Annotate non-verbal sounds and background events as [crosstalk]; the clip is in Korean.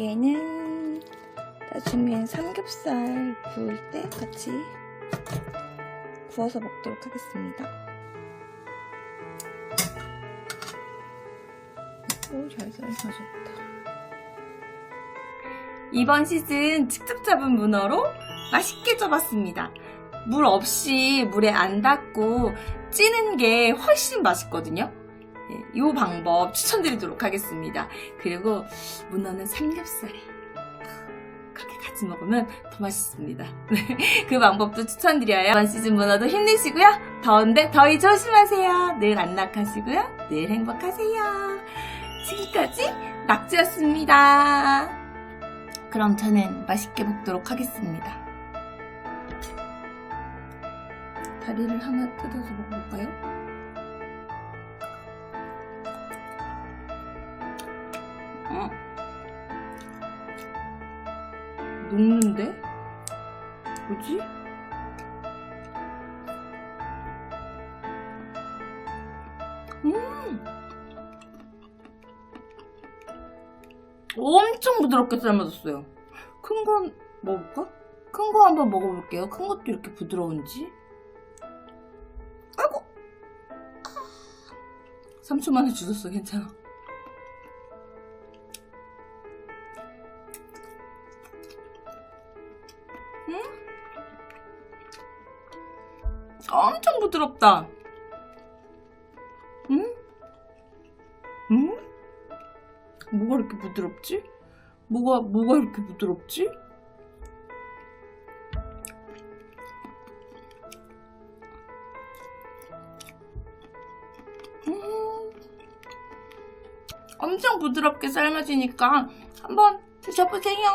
얘는 나중에 삼겹살 구울 때 같이 구워서 먹도록 하겠습니다. 오, 잘 삶아졌다. 이번 시즌 직접 잡은 문어로 맛있게 접었습니다. 물 없이 물에 안 닿고 찌는 게 훨씬 맛있거든요. 네, 이 방법 추천드리도록 하겠습니다. 그리고 문어는 삼겹살에 그렇게 같이 먹으면 더 맛있습니다. [laughs] 네, 그 방법도 추천드려요. 이번 시즌 문어도 힘내시고요. 더운데 더위 조심하세요. 늘 안락하시고요. 늘 행복하세요. 지금까지 낙지였습니다. 그럼 저는 맛있게 먹도록 하겠습니다. 다리를 하나 뜯어서 먹어볼까요? 어? 녹는데? 뭐지? 음! 엄청 부드럽게 삶아졌어요. 큰 건 먹을까? 큰 거 한번 먹어볼게요. 큰 것도 이렇게 부드러운지. 아이고! 3초 만에 주웠어. 괜찮아. 응? 엄청 부드럽다. 응? 응? 뭐가 이렇게 부드럽지? 뭐가, 뭐가 이렇게 부드럽지? 음, 엄청 부드럽게 삶아지니까 한번 드셔보세요.